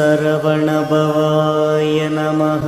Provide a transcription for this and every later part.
சரவணபவாய நமः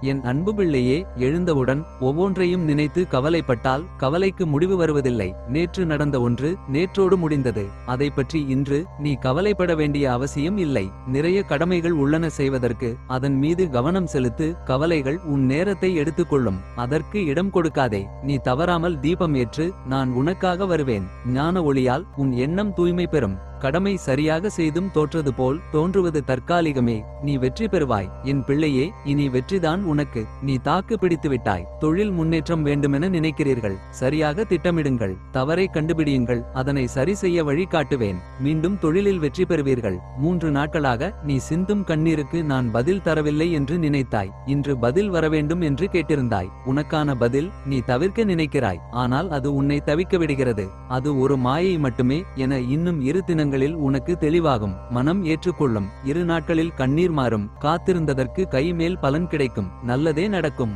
என் அன்பு பிள்ளையே எழுந்தவுடன் ஒவ்வொன்றையும் நினைத்து கவலைப்பட்டால் கவலைக்கு முடிவு வருவதில்லை. நேற்று நடந்த ஒன்று நேற்றோடு முடிந்தது. அதை பற்றி இன்று நீ கவலைப்பட வேண்டிய அவசியம் இல்லை. நிறைய கடமைகள் உள்ளன செய்வதற்கு அதன் மீது கவனம் செலுத்து கவலைகள் உன் நேரத்தை எடுத்துக்கொள்ளும். அதற்கு இடம் கொடுக்காதே. நீ தவறாமல் தீபம் ஏற்று நான் உனக்காக வருவேன். ஞான ஒளியால் உன் எண்ணம் தூய்மை பெறும். கடமை சரியாக செய்தும் தோற்றது போல் தோன்றுவது தற்காலிகமே. நீ வெற்றி பெறுவாய். என் பிள்ளையே இனி வெற்றிதான் உனக்கு. நீ தாக்கு பிடித்து விட்டாய். தொழில் முன்னேற்றம் வேண்டுமென நினைக்கிறீர்கள். சரியாக திட்டமிடுங்கள். தவறை கண்டுபிடியுங்கள். அதனை சரி செய்ய வழி காட்டுவேன். மீண்டும் தொழிலில் வெற்றி பெறுவீர்கள். மூன்று நாட்களாக நீ சிந்தும் கண்ணீருக்கு நான் பதில் தரவில்லை என்று நினைத்தாய். இன்று பதில் வரவேண்டும் என்று கேட்டிருந்தாய். உனக்கான பதில் நீ தவிர்க்க நினைக்கிறாய். ஆனால் அது உன்னை தவிக்க விடுகிறது. அது ஒரு மாயை மட்டுமே என இன்னும் இரு தினங்களில் உனக்கு தெளிவாகும். மனம் ஏற்றுக்கொள்ளும். இரு நாட்களில் கண்ணீர் மாறும். காத்திருந்ததற்கு கை மேல் பலன் கிடைக்கும். நல்லதே நடக்கும்.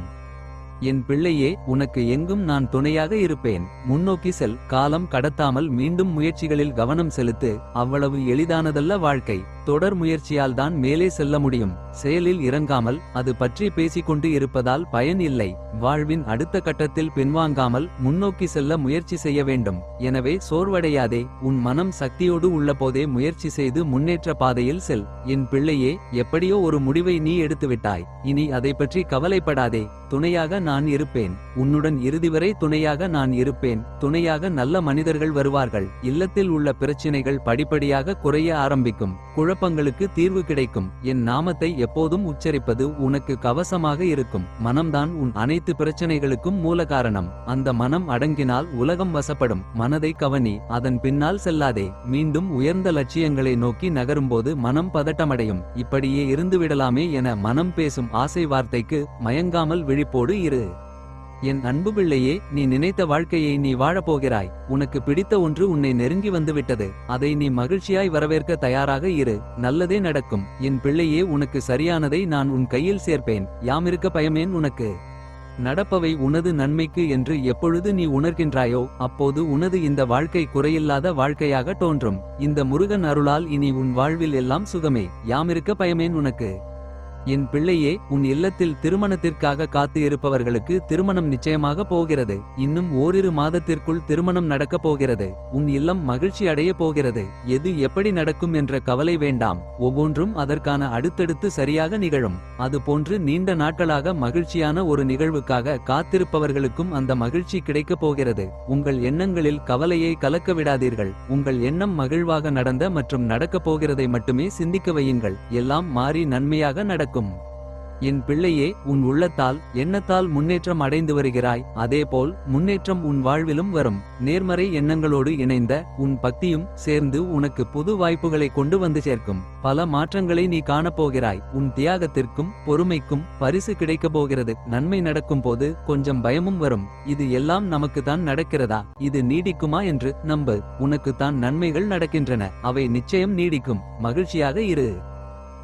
என் பிள்ளையே உனக்கு எங்கும் நான் துணையாக இருப்பேன். முன்னோக்கி செல். காலம் கடத்தாமல் மீண்டும் முயற்சிகளில் கவனம் செலுத்து. அவ்வளவு எளிதானதல்ல வாழ்க்கை. தொடர் முயற்சியால் தான் மேலே செல்ல முடியும். செயலில் இறங்காமல் அது பற்றி பேசிக்கொண்டு இருப்பதால் பயன் இல்லை. வாழ்வின் அடுத்த கட்டத்தில் பின்வாங்காமல் முன்னோக்கி செல்ல முயற்சி செய்ய வேண்டும். எனவே சோர்வடையாதே உன் மனம் சக்தியோடு உள்ளபோதே முயற்சி செய்து முன்னேற்ற பாதையில் செல். என் பிள்ளையே எப்படியோ ஒரு முடிவை நீ எடுத்துவிட்டாய். இனி அதை பற்றி கவலைப்படாதே துணையாக நான் இருப்பேன். உன்னுடன் இறுதி வரை துணையாக நான் இருப்பேன். துணையாக நல்ல மனிதர்கள் வருவார்கள். இல்லத்தில் உள்ள பிரச்சினைகள் படிப்படியாக குறைய ஆரம்பிக்கும். குழ குழப்பங்களுக்கு தீர்வு கிடைக்கும். என் நாமத்தை எப்போதும் உச்சரிப்பது உனக்கு கவசமாக இருக்கும். மனம்தான் உன் அனைத்து பிரச்சனைகளுக்கும் மூல காரணம். அந்த மனம் அடங்கினால் உலகம் வசப்படும். மனதை கவனி அதன் பின்னால் செல்லாதே. மீண்டும் உயர்ந்த லட்சியங்களை நோக்கி நகரும்போது மனம் பதட்டமடையும். இப்படியே இருந்து விடலாமே என மனம் பேசும் ஆசை வார்த்தைக்கு மயங்காமல் விழிப்போடு இரு. என் அன்பு பிள்ளையே நீ நினைத்த வாழ்க்கையை நீ வாழப்போகிறாய் உனக்கு பிடித்த ஒன்று உன்னை நெருங்கி வந்துவிட்டது. அதை நீ மகிழ்ச்சியாய் வரவேற்க தயாராக இரு. நல்லதே நடக்கும். என் பிள்ளையே உனக்கு சரியானதை நான் உன் கையில் சேர்ப்பேன். யாமிருக்க பயமேன் உனக்கு. நடப்பவை உனது நன்மைக்கு என்று எப்பொழுது நீ உணர்கின்றாயோ அப்போது உனது இந்த வாழ்க்கை குறையில்லாத வாழ்க்கையாக தோன்றும். இந்த முருகன் அருளால் இனி உன் வாழ்வில் எல்லாம் சுகமே. யாமிருக்க பயமேன் உனக்கு. என் பிள்ளையே உன் இல்லத்தில் திருமணத்திற்காக காத்து இருப்பவர்களுக்கு திருமணம் நிச்சயமாக போகிறது. இன்னும் ஓரிரு மாதத்திற்குள் திருமணம் நடக்கப் போகிறது. உன் இல்லம் மகிழ்ச்சி அடைய போகிறது. எது எப்படி நடக்கும் என்ற கவலை வேண்டாம். ஒவ்வொன்றும் அதற்கான அடுத்தடுத்து சரியாக நிகழும். அது போன்று நீண்ட நாட்களாக மகிழ்ச்சியான ஒரு நிகழ்வுக்காக காத்திருப்பவர்களுக்கும் அந்த மகிழ்ச்சி கிடைக்கப் போகிறது. உங்கள் எண்ணங்களில் கவலையை கலக்க விடாதீர்கள். உங்கள் எண்ணம் மகிழ்வாக நடந்த மற்றும் நடக்கப் போகிறதை மட்டுமே சிந்திக்க வையுங்கள். எல்லாம் மாறி நன்மையாக நடக்கும். என் பிள்ளையே உன் உள்ளத்தால் எண்ணத்தால் முன்னேற்றம் அடைந்து வருகிறாய். அதேபோல் முன்னேற்றம் உன் வாழ்விலும் வரும். நேர்மறை எண்ணங்களோடு இணைந்த உன் பக்தியும் சேர்ந்து உனக்கு புது வாய்ப்புகளை கொண்டு வந்து சேர்க்கும். பல மாற்றங்களை நீ காணப்போகிறாய். உன் தியாகத்திற்கும் பொறுமைக்கும் பரிசு கிடைக்கப் போகிறது. நன்மை நடக்கும் போது கொஞ்சம் பயமும் வரும். இது எல்லாம் நமக்கு தான் நடக்கிறதா? இது நீடிக்குமா என்று நம்பு. உனக்கு தான் நன்மைகள் நடக்கின்றன. அவை நிச்சயம் நீடிக்கும். மகிழ்ச்சியாக இரு.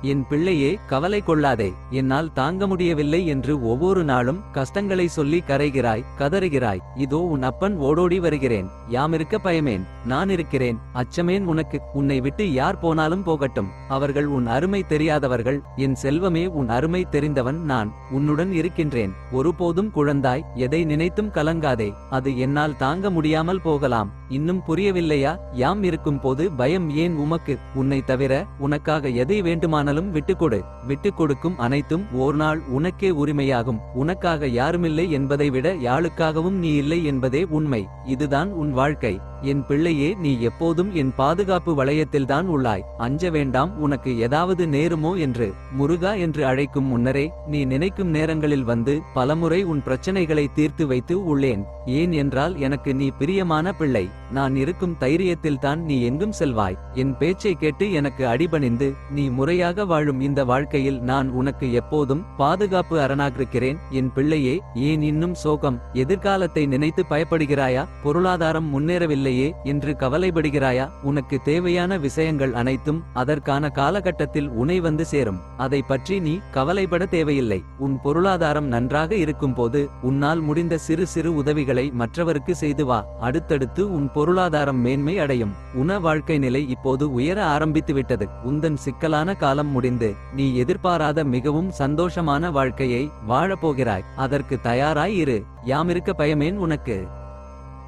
என் பிள்ளையே கவலை கொள்ளாதே. என்னால் தாங்க முடியவில்லை என்று ஒவ்வொரு நாளும் கஷ்டங்களை சொல்லி கரைகிறாய் கதறுகிறாய். இதோ உன் அப்பன் ஓடோடி வருகிறேன். யாமிருக்க பயமேன். நான் இருக்கிறேன். அச்சமேன் உனக்கு. உன்னை விட்டு யார் போனாலும் போகட்டும். அவர்கள் உன் அருமை தெரியாதவர்கள். என் செல்வமே உன் அருமை தெரிந்தவன் நான். உன்னுடன் இருக்கின்றேன். ஒருபோதும் குழந்தாய். எதை நினைத்தும் கலங்காதே. அது என்னால் தாங்க முடியாமல் போகலாம். இன்னும் புரியவில்லையா? யாம் இருக்கும் போது பயம் ஏன் உமக்கு? உன்னை தவிர உனக்காக எதை வேண்டுமான ஆனாலும் விட்டுக்கொடு. விட்டுக் கொடுக்கும் அனைத்தும் ஓர் நாள் உனக்கே உரிமையாகும். உனக்காக யாருமில்லை என்பதை விட யாளுக்காகவும் நீ இல்லை என்பதே உண்மை. இதுதான் உன் வாழ்க்கை. என் பிள்ளையே நீ எப்போதும் என் பாதுகாப்பு வளையத்தில்தான் உள்ளாய். அஞ்ச வேண்டாம் உனக்கு ஏதாவது நேருமோ என்று முருகா என்று அழைக்கும் முன்னரே நீ நினைக்கும் நேரங்களில் வந்து பலமுறை உன் பிரச்சனைகளை தீர்த்து வைத்து உள்ளேன். ஏன் என்றால் எனக்கு நீ பிரியமான பிள்ளை. நான் இருக்கும் தைரியத்தில் தான் நீ எங்கும் செல்வாய். என் பேச்சை கேட்டு எனக்கு அடிபணிந்து நீ முறையாக வாழும் இந்த வாழ்க்கையில் நான் உனக்கு எப்போதும் பாதுகாப்பு அரணாகிருக்கிறேன். என் பிள்ளையே ஏன் இன்னும் சோகம் எதிர்காலத்தை நினைத்து பயப்படுகிறாயா? பொருளாதாரம் முன்னேறவில்லை இல்லையே என்று கவலைப்படுகிறாயா? உனக்கு தேவையான விஷயங்கள் அனைத்தும் அதற்கான காலகட்டத்தில் உனை வந்து சேரும். அதை பற்றி நீ கவலைப்பட தேவையில்லை. உன் பொருளாதாரம் நன்றாக இருக்கும்போது உன்னால் முடிந்த சிறு சிறு உதவிகளை மற்றவருக்கு செய்து வா. அடுத்தடுத்து உன் பொருளாதாரம் மேன்மை அடையும். உன வாழ்க்கை நிலை இப்போது உயர ஆரம்பித்து விட்டது. உந்தன் சிக்கலான காலம் முடிந்து நீ எதிர்பாராத மிகவும் சந்தோஷமான வாழ்க்கையை வாழப்போகிறாய். அதற்கு தயாராய் இரு. யாமிருக்க பயமேன் உனக்கு.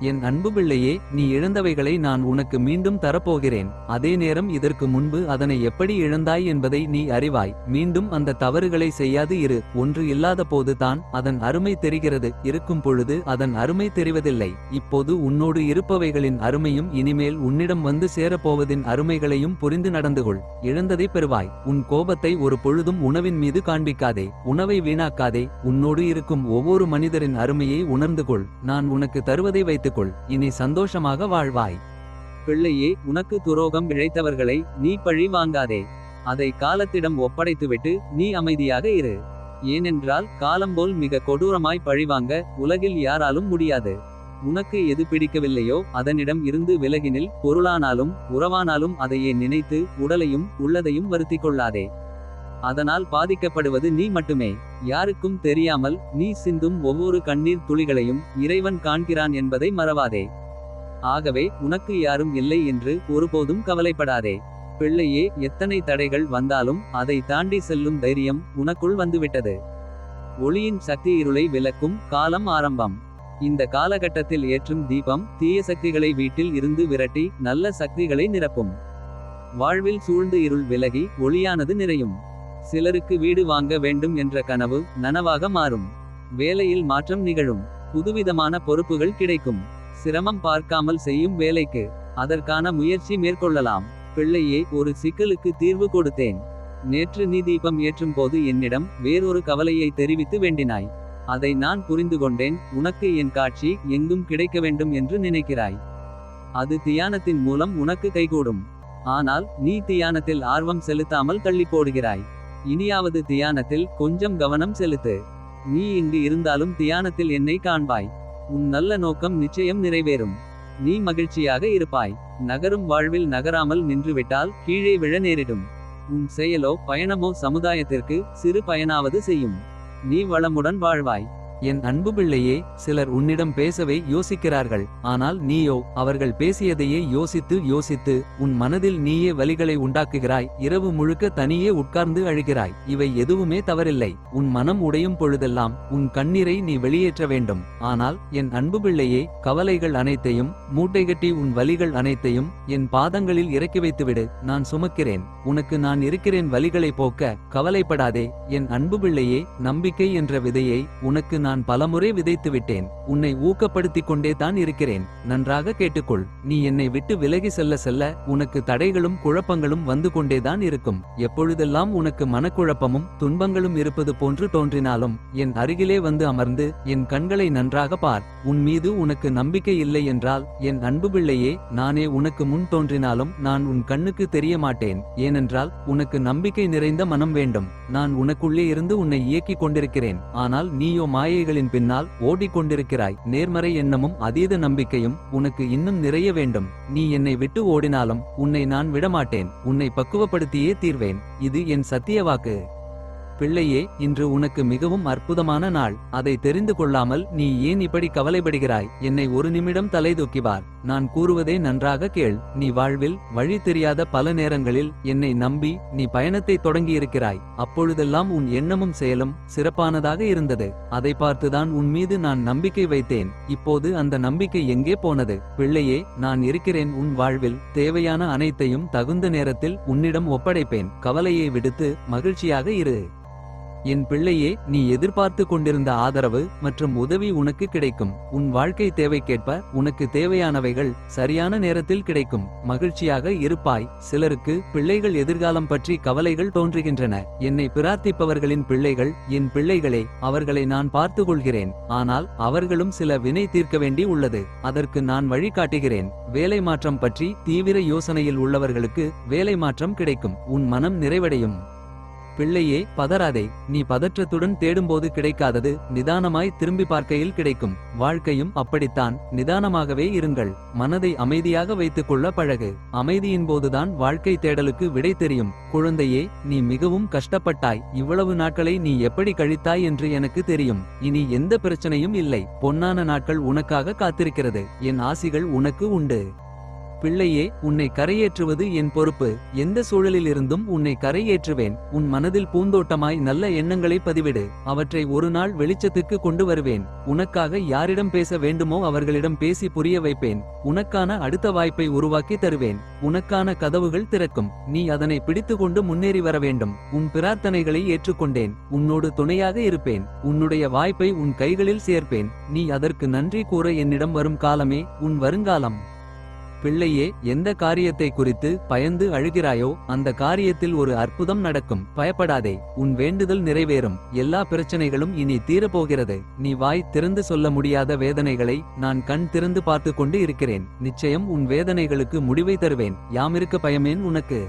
என் அன்பு பிள்ளையே நீ இழந்தவைகளை நான் உனக்கு மீண்டும் தரப்போகிறேன். அதே நேரம் இதற்கு முன்பு அதனை எப்படி இழந்தாய் என்பதை நீ அறிவாய். மீண்டும் அந்த தவறுகளை செய்யாது இரு. ஒன்று இல்லாத போதுதான் அதன் அருமை தெரிகிறது. இருக்கும் பொழுது அதன் அருமை தெரிவதில்லை. இப்போது உன்னோடு இருப்பவைகளின் அருமையும் இனிமேல் உன்னிடம் வந்து சேரப்போவதின் அருமைகளையும் புரிந்து நடந்து கொள். இழந்ததை பெறுவாய். உன் கோபத்தை ஒரு பொழுதும் உணவின் மீது காண்பிக்காதே. உணவை வீணாக்காதே. உன்னோடு இருக்கும் ஒவ்வொரு மனிதரின் அருமையை உணர்ந்து கொள். நான் உனக்கு தருவதை கொள் இனி சந்தோஷமாக வாழ்வாய். பிள்ளையே உனக்கு துரோகம் இழைத்தவர்களை நீ பழி வாங்காதே. அதை காலத்திடம் ஒப்படைத்துவிட்டு நீ அமைதியாக இரு. ஏனென்றால் காலம்போல் மிக கொடூரமாய் பழிவாங்க உலகில் யாராலும் முடியாது. உனக்கு எது பிடிக்கவில்லையோ அதனிடம் இருந்து விலகினில் பொருளானாலும் உறவானாலும் அதையே நினைத்து உடலையும் உள்ளதையும் வருத்திக் கொள்ளாதே. அதனால் பாதிக்கப்படுவது நீ மட்டுமே. யாருக்கும் தெரியாமல் நீ சிந்தும் ஒவ்வொரு கண்ணீர் துளிகளையும் இறைவன் காண்கிறான் என்பதை மறவாதே. ஆகவே உனக்கு யாரும் இல்லை என்று ஒருபோதும் கவலைப்படாதே. பிள்ளையே எத்தனை தடைகள் வந்தாலும் அதை தாண்டி செல்லும் தைரியம் உனக்குள் வந்துவிட்டது. ஒளியின் சக்தி இருளை விலக்கும் காலம் ஆரம்பம். இந்த காலகட்டத்தில் ஏற்றும் தீபம் தீய சக்திகளை வீட்டில் இருந்து விரட்டி நல்ல சக்திகளை நிரப்பும். வாழ்வில் சூழ்ந்து இருள் விலகி ஒளியானது நிறையும். சிலருக்கு வீடு வாங்க வேண்டும் என்ற கனவு நனவாக மாறும். வேலையில் மாற்றம் நிகழும். புதுவிதமான பொறுப்புகள் கிடைக்கும். சிரமம் பார்க்காமல் செய்யும் வேலைக்கு அதற்கான முயற்சி மேற்கொள்ளலாம். பிள்ளையே ஒரு சிக்கலுக்கு தீர்வு கொடுத்தேன். நேற்று நீ தீபம் ஏற்றும் போது என்னிடம் வேறொரு கவலையை தெரிவித்து வேண்டினாய். அதை நான் புரிந்து கொண்டேன். உனக்கு என் காட்சி எங்கும் கிடைக்க வேண்டும் என்று நினைக்கிறாய். அது தியானத்தின் மூலம் உனக்கு கைகூடும். ஆனால் நீ தியானத்தில் ஆர்வம் செலுத்தாமல் தள்ளி போடுகிறாய். இனியாவது தியானத்தில் கொஞ்சம் கவனம் செலுத்து. நீ இங்கு இருந்தாலும் தியானத்தில் என்னை காண்பாய். உன் நல்ல நோக்கம் நிச்சயம் நிறைவேறும். நீ மகிழ்ச்சியாக இருப்பாய். நகரும் வாழ்வில் நகராமல் நின்றுவிட்டால் கீழே விழ நேரிடும். உன் செயலோ பயணமோ சமுதாயத்திற்கு சிறு பயனாவது செய்யும். நீ வளமுடன் வாழ்வாய். என் அன்பு பிள்ளையே சிலர் உன்னிடம் பேசவே யோசிக்கிறார்கள். ஆனால் நீயோ அவர்கள் பேசியதையே யோசித்து யோசித்து உன் மனதில் நீயே வலிகளை உண்டாக்குகிறாய். இரவு முழுக்க தனியே உட்கார்ந்து அழுகிறாய். இவை எதுவுமே தவறில்லை. உன் மனம் உடையும் பொழுதெல்லாம் உன் கண்ணீரை நீ வெளியேற்ற வேண்டும். ஆனால் என் அன்பு பிள்ளையே கவலைகள் அனைத்தையும் மூட்டை கட்டி உன் வலிகள் அனைத்தையும் என் பாதங்களில் இறக்கி வைத்துவிடு. நான் சுமக்கிறேன். உனக்கு நான் இருக்கிறேன் வலிகளை போக்க கவலைப்படாதே. என் அன்பு பிள்ளையே நம்பிக்கை என்ற விதையை உனக்கு நான் நான் பலமுறை விதைத்து விட்டேன் உன்னை ஊக்கப்படுத்திக் கொண்டே தான் இருக்கிறேன். நன்றாக கேட்டுக்கொள். நீ என்னை விட்டு விலகி செல்ல செல்ல உனக்கு தடைகளும் குழப்பங்களும் வந்து கொண்டேதான் இருக்கும். எப்பொழுதெல்லாம் உனக்கு மனக்குழப்பமும் துன்பங்களும் இருப்பது போன்று தோன்றினாலும் என் அருகிலே வந்து அமர்ந்து என் கண்களை நன்றாக பார். உன் மீது உனக்கு நம்பிக்கை இல்லை என்றால் என் அன்பு பிள்ளையே நானே உனக்கு முன் தோன்றினாலும் நான் உன் கண்ணுக்கு தெரிய மாட்டேன். ஏனென்றால் உனக்கு நம்பிக்கை நிறைந்த மனம் வேண்டும். நான் உனக்குள்ளே இருந்து உன்னை இயக்கிக் கொண்டிருக்கிறேன். ஆனால் நீயோ மாயை மாயைகளின் பின்னால் ஓடிக்கொண்டிருக்கிறாய். நேர்மறை எண்ணமும் அதீத நம்பிக்கையும் உனக்கு இன்னும் நிறைய வேண்டும். நீ என்னை விட்டு ஓடினாலும் உன்னை நான் விடமாட்டேன். உன்னை பக்குவப்படுத்தியே தீர்வேன். இது என் சத்திய வாக்கு. பிள்ளையே இன்று உனக்கு மிகவும் அற்புதமான நாள். அதை தெரிந்து கொள்ளாமல் நீ ஏன் இப்படி கவலைப்படுகிறாய்? என்னை ஒரு நிமிடம் தலை தூக்கிவார் நான் கூறுவதே நன்றாக கேள். நீ வாழ்வில் வழி தெரியாத பல நேரங்களில் என்னை நம்பி நீ பயணத்தை தொடங்கியிருக்கிறாய். அப்பொழுதெல்லாம் உன் எண்ணமும் செயலும் சிறப்பானதாக இருந்தது. அதை பார்த்துதான் உன் மீது நான் நம்பிக்கை வைத்தேன். இப்போது அந்த நம்பிக்கை எங்கே போனது? பிள்ளையே நான் இருக்கிறேன். உன் வாழ்வில் தேவையான அனைத்தையும் தகுந்த நேரத்தில் உன்னிடம் ஒப்படைப்பேன். கவலையை விடுத்து மகிழ்ச்சியாக இரு. என் பிள்ளையே நீ எதிர்பார்த்து கொண்டிருந்த ஆதரவு மற்றும் உதவி உனக்கு கிடைக்கும். உன் வாழ்க்கை தேவைக்கேற்ப உனக்கு தேவையானவைகள் சரியான நேரத்தில் கிடைக்கும். மகிழ்ச்சியாக இருப்பாய். சிலருக்கு பிள்ளைகள் எதிர்காலம் பற்றி கவலைகள் தோன்றுகின்றன. என்னை பிரார்த்திப்பவர்களின் பிள்ளைகள் என் பிள்ளைகளே அவர்களை நான் பார்த்து கொள்கிறேன் ஆனால் அவர்களும் சில வினை தீர்க்க வேண்டி உள்ளது. அதற்கு நான் வழிகாட்டுகிறேன் வேலை மாற்றம் பற்றி தீவிர யோசனையில் உள்ளவர்களுக்கு வேலை மாற்றம் கிடைக்கும். உன் மனம் நிறைவடையும். பிள்ளையே பதறாதே. நீ பதற்றத்துடன் தேடும்போது கிடைக்காதது நிதானமாய் திரும்பி பார்க்கையில் கிடைக்கும். வாழ்க்கையும் அப்படித்தான். நிதானமாகவே இருங்கள். மனதை அமைதியாக வைத்துக் கொள்ள பழகு. அமைதியின் போதுதான் வாழ்க்கை தேடலுக்கு விடை தெரியும். குழந்தையே நீ மிகவும் கஷ்டப்பட்டாய். இவ்வளவு நாட்களை நீ எப்படி கழித்தாய் என்று எனக்கு தெரியும். இனி எந்த பிரச்சனையும் இல்லை. பொன்னான நாட்கள் உனக்காக காத்திருக்கிறது. என் ஆசிகள் உனக்கு உண்டு. பிள்ளையே உன்னை கரையேற்றுவது என் பொறுப்பு. எந்த சூழலிலிருந்தும் உன்னை கரையேற்றுவேன். உன் மனதில் பூந்தோட்டமாய் நல்ல எண்ணங்களை பதிவிடு. அவற்றை ஒரு நாள் வெளிச்சத்துக்கு கொண்டு வருவேன். உனக்காக யாரிடம் பேச வேண்டுமோ அவர்களிடம் பேசி புரிய வைப்பேன். உனக்கான அடுத்த வாய்ப்பை உருவாக்கி தருவேன். உனக்கான கதவுகள் திறக்கும். நீ அதனை பிடித்துக்கொண்டு முன்னேறி வர வேண்டும். உன் பிரார்த்தனைகளை ஏற்றுக்கொண்டேன். உன்னோடு துணையாக இருப்பேன். உன்னுடைய வாய்ப்பை உன் கைகளில் சேர்ப்பேன். நீ அதற்கு நன்றி கூற என்னிடம் வரும் காலமே உன் வருங்காலம். பிள்ளையே எந்த காரியத்தை குறித்து பயந்து அழுகிறாயோ அந்த காரியத்தில் ஒரு அற்புதம் நடக்கும். பயப்படாதே உன் வேண்டுதல் நிறைவேறும். எல்லா பிரச்சனைகளும் இனி தீரப்போகிறது. நீ வாய் திறந்து சொல்ல முடியாத வேதனைகளை நான் கண் திறந்து பார்த்து கொண்டு இருக்கிறேன். நிச்சயம் உன் வேதனைகளுக்கு முடிவை தருவேன். யாமிருக்க பயமேன் உனக்கு.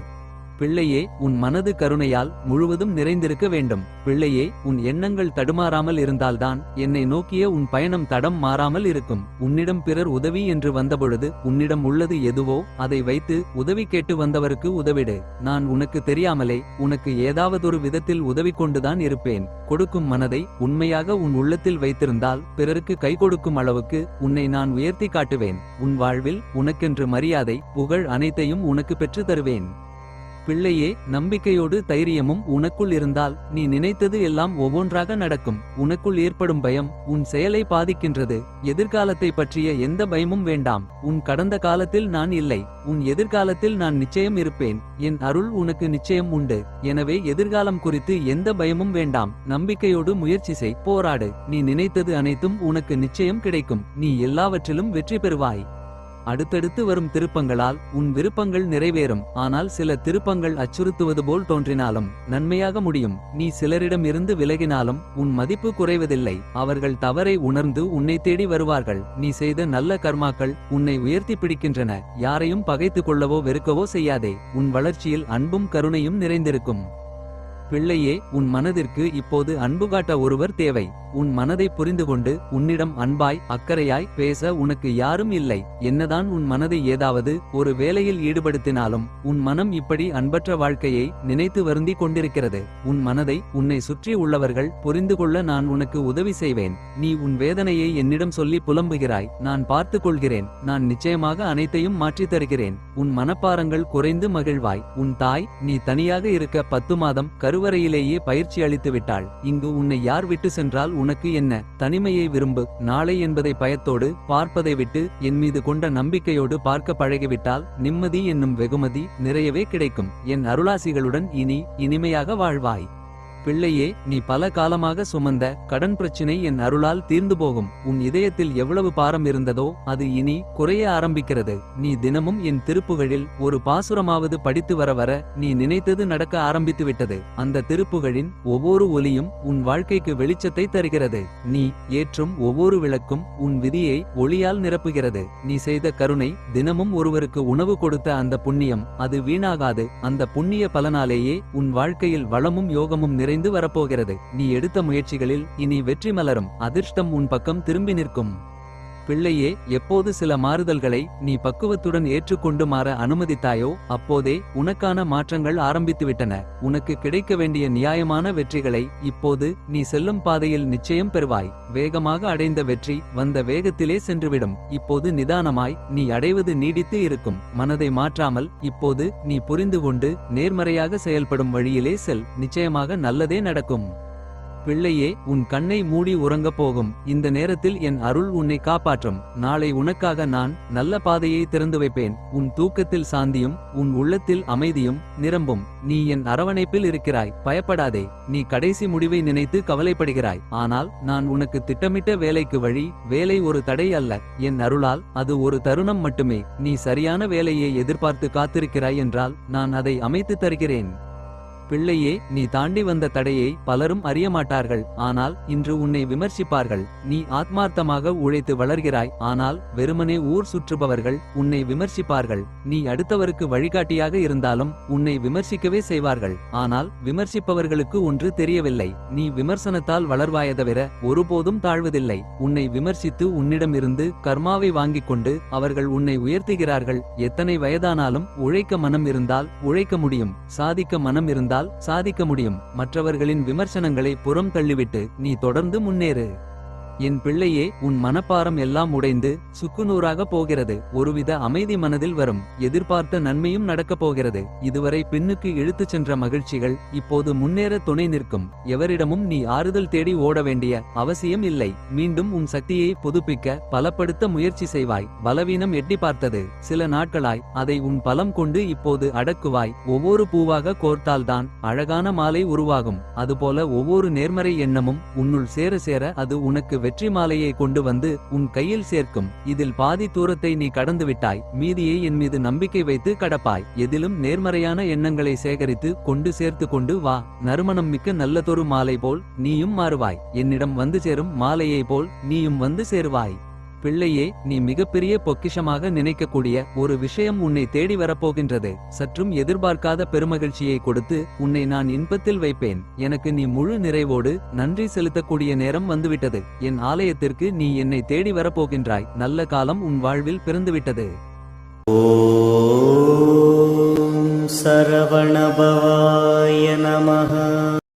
பிள்ளையே உன் மனது கருணையால் முழுவதும் நிறைந்திருக்க வேண்டும். பிள்ளையே உன் எண்ணங்கள் தடுமாறாமல் இருந்தால்தான் என்னை நோக்கிய உன் பயணம் தடம் மாறாமல் இருக்கும். உன்னிடம் பிறர் உதவி என்று வந்தபொழுது உன்னிடம் உள்ளது எதுவோ அதை வைத்து உதவி கேட்டு வந்தவருக்கு உதவிடு. நான் உனக்கு தெரியாமலே உனக்கு ஏதாவதொரு விதத்தில் உதவி கொண்டுதான் இருப்பேன். கொடுக்கும் மனதை உண்மையாக உன் உள்ளத்தில் வைத்திருந்தால் பிறருக்கு கை கொடுக்கும் அளவுக்கு உன்னை நான் உயர்த்தி காட்டுவேன். உன் வாழ்வில் உனக்கென்று மரியாதை புகழ் அனைத்தையும் உனக்கு பெற்று தருவேன். பிள்ளையே நம்பிக்கையோடு தைரியமும் உனக்குள் இருந்தால் நீ நினைத்தது எல்லாம் ஒவ்வொன்றாக நடக்கும். உனக்குள் ஏற்படும் பயம் உன் செயலை பாதிக்கின்றது. எதிர்காலத்தை பற்றிய எந்த பயமும் வேண்டாம். உன் கடந்த காலத்தில் நான் இல்லை. உன் எதிர்காலத்தில் நான் நிச்சயம் இருப்பேன். என் அருள் உனக்கு நிச்சயம் உண்டு. எனவே எதிர்காலம் குறித்து எந்த பயமும் வேண்டாம். நம்பிக்கையோடு முயற்சி செய் போராடு. நீ நினைத்தது அனைத்தும் உனக்கு நிச்சயம் கிடைக்கும். நீ எல்லாவற்றிலும் வெற்றி பெறுவாய். அடுத்தடுத்து வரும் திருப்பங்களால் உன் விருப்பங்கள் நிறைவேறும். ஆனால் சில திருப்பங்கள் அச்சுறுத்துவது போல் தோன்றினாலும் நன்மையாக முடியும். நீ சிலரிடம் இருந்து விலகினாலும் உன் மதிப்பு குறைவதில்லை. அவர்கள் தவறை உணர்ந்து உன்னை தேடி வருவார்கள். நீ செய்த நல்ல கர்மாக்கள் உன்னை உயர்த்தி பிடிக்கின்றன. யாரையும் பகைத்துக் கொள்ளவோ வெறுக்கவோ செய்யாதே. உன் வளர்ச்சியில் அன்பும் கருணையும் நிறைந்திருக்கும். பிள்ளையே உன் மனதிற்கு இப்போது அன்பு காட்ட ஒருவர் தேவை. உன் மனதை புரிந்து கொண்டு உன்னிடம் அன்பாய் அக்கறையாய் பேச உனக்கு யாரும் இல்லை. என்னதான் உன் மனதை ஏதாவது ஒரு வேலையில் ஈடுபடுத்தினாலும் உன் மனம் இப்படி அன்பற்ற வாழ்க்கையை நினைத்து வருந்தி கொண்டிருக்கிறது. உன் மனதை உன்னை சுற்றி உள்ளவர்கள் புரிந்து கொள்ள நான் உனக்கு உதவி செய்வேன். நீ உன் வேதனையை என்னிடம் சொல்லி புலம்புகிறாய். நான் பார்த்து கொள்கிறேன். நான் நிச்சயமாக அனைத்தையும் மாற்றித் தருகிறேன். உன் மனப்பாரங்கள் குறைந்து மகிழ்வாய். உன் தாய் நீ தனியாக இருக்க பத்து மாதம் கருவறையிலேயே பயிற்சி அளித்து விட்டாள் இங்கு உன்னை யார் விட்டு சென்றால் உனக்கு என்ன தனிமையை விரும்பு. நாளை என்பதை பயத்தோடு பார்ப்பதை விட்டு என் மீது கொண்ட நம்பிக்கையோடு பார்க்க பழகிவிட்டால் நிம்மதி என்னும் வெகுமதி நிறையவே கிடைக்கும். என் அருளாசிகளுடன் இனி இனிமையாக வாழ்வாய். பிள்ளையே நீ பல காலமாக சுமந்த கடன் பிரச்சினை என் அருளால் தீர்ந்து போகும். உன் இதயத்தில் எவ்வளவு பாரம் இருந்ததோ அது இனி குறைய ஆரம்பிக்கிறது. நீ தினமும் என் திருப்புகழில் ஒரு பாசுரமாவது படித்து வர வர நீ நினைத்தது நடக்க ஆரம்பித்துவிட்டது அந்த திருப்புகழின் ஒவ்வொரு ஒலியும் உன் வாழ்க்கைக்கு வெளிச்சத்தை தருகிறது. நீ ஏற்றும் ஒவ்வொரு விளக்கும் உன் விதியை ஒளியால் நிரப்புகிறது. நீ செய்த கருணை தினமும் ஒருவருக்கு உணவு கொடுத்த அந்த புண்ணியம் அது வீணாகாது. அந்த புண்ணிய பலனாலேயே உன் வாழ்க்கையில் வளமும் யோகமும் நிறை விரைந்து வரப்போகிறது. நீ எடுத்த முயற்சிகளில் இனி வெற்றி மலரும். அதிர்ஷ்டம் உன் பக்கம் திரும்பி நிற்கும். பிள்ளையே எப்போது சில மாறுதல்களை நீ பக்குவத்துடன் ஏற்றுக்கொண்டு மாற அனுமதித்தாயோ அப்போதே உனக்கான மாற்றங்கள் ஆரம்பித்துவிட்டன. உனக்கு கிடைக்க வேண்டிய நியாயமான வெற்றிகளை இப்போது நீ செல்லும் பாதையில் நிச்சயம் பெறுவாய். வேகமாக அடைந்த வெற்றி வந்த வேகத்திலே சென்றுவிடும். இப்போது நிதானமாய் நீ அடைவது நீடித்து இருக்கும். மனதை மாற்றாமல் இப்போது நீ புரிந்து கொண்டு நேர்மறையாக செயல்படும் வழியிலே செல். நிச்சயமாக நல்லதே நடக்கும். பிள்ளையே உன் கண்ணை மூடி உறங்கப் போகும். இந்த நேரத்தில் என் அருள் உன்னை காப்பாற்றும். நாளை உனக்காக நான் நல்ல பாதையை திறந்து வைப்பேன். உன் தூக்கத்தில் சாந்தியும் உன் உள்ளத்தில் அமைதியும் நிரம்பும். நீ என் அரவணைப்பில் இருக்கிறாய். பயப்படாதே. நீ கடைசி முடிவை நினைத்து கவலைப்படுகிறாய். ஆனால் நான் உனக்கு திட்டமிட்ட வேலைக்கு வழி வேலை ஒரு தடை அல்ல. என் அருளால் அது ஒரு தருணம் மட்டுமே. நீ சரியான வேலையை எதிர்பார்த்து காத்திருக்கிறாய் என்றால் நான் அதை அமைத்து தருகிறேன். பிள்ளையே நீ தாண்டி வந்த தடையை பலரும் அறியமாட்டார்கள். ஆனால் இன்று உன்னை விமர்சிப்பார்கள். நீ ஆத்மார்த்தமாக உழைத்து வளர்கிறாய். ஆனால் வெறுமனே ஊர் சுற்றுபவர்கள் உன்னை விமர்சிப்பார்கள். நீ அடுத்தவருக்கு வழிகாட்டியாக இருந்தாலும் உன்னை விமர்சிக்கவே செய்வார்கள். ஆனால் விமர்சிப்பவர்களுக்கு ஒன்று தெரியவில்லை. நீ விமர்சனத்தால் வளர்வாய தவிர ஒருபோதும் தாழ்வதில்லை. உன்னை விமர்சித்து உன்னிடமிருந்து கர்மாவை வாங்கிக் கொண்டு அவர்கள் உன்னை உயர்த்துகிறார்கள். எத்தனை வயதானாலும் உழைக்க மனம் இருந்தால் உழைக்க முடியும். சாதிக்க மனம் இருந்தால் சாதிக்க முடியும். மற்றவர்களின் விமர்சனங்களை புறம் தள்ளிவிட்டு நீ தொடர்ந்து முன்னேறு. என் பிள்ளையே உன் மனப்பாரம் எல்லாம் உடைந்து சுக்குநூறாக போகிறது. ஒருவித அமைதி மனதில் வரும். எதிர்பார்த்த நன்மையும் நடக்கப் போகிறது. இதுவரை பின்னுக்கு இழுத்துச் சென்ற மகிழ்ச்சிகள் இப்போது முன்னேற துணை நிற்கும். எவரிடமும் நீ ஆறுதல் தேடி ஓட வேண்டிய அவசியம் இல்லை. மீண்டும் உன் சக்தியை புதுப்பிக்க பலப்படுத்த முயற்சி செய்வாய். பலவீனம் எட்டி பார்த்தது. சில நாட்களாய் அதை உன் பலம் கொண்டு இப்போது அடக்குவாய். ஒவ்வொரு பூவாக கோர்த்தால்தான் அழகான மாலை உருவாகும். அதுபோல ஒவ்வொரு நேர்மறை எண்ணமும் உன்னுள் சேர சேர அது உனக்கு வெற்றி மாலையை கொண்டு வந்து உன் கையில் சேர்க்கும். இதில் பாதி தூரத்தை நீ கடந்து விட்டாய் மீதியை என் மீது நம்பிக்கை வைத்து கடப்பாய். எதிலும் நேர்மறையான எண்ணங்களை சேகரித்து கொண்டு சேர்த்து கொண்டு வா. நறுமணம் மிக்க நல்லதொரு மாலை போல் நீயும் மாறுவாய். என்னிடம் வந்து சேரும் மாலையை போல் நீயும் வந்து சேருவாய். பிள்ளையே நீ மிகப்பெரிய பொக்கிஷமாக நினைக்கக்கூடிய ஒரு விஷயம் உன்னை தேடி வரப்போகின்றது. சற்றும் எதிர்பார்க்காத பெருமகிழ்ச்சியை கொடுத்து உன்னை நான் இன்பத்தில் வைப்பேன். எனக்கு நீ முழு நிறைவோடு நன்றி செலுத்தக்கூடிய நேரம் வந்துவிட்டது. என் ஆலயத்திற்கு நீ என்னை தேடி வரப்போகின்றாய். நல்ல காலம் உன் வாழ்வில் பிறந்துவிட்டது. சரவணபவாய நமஹ.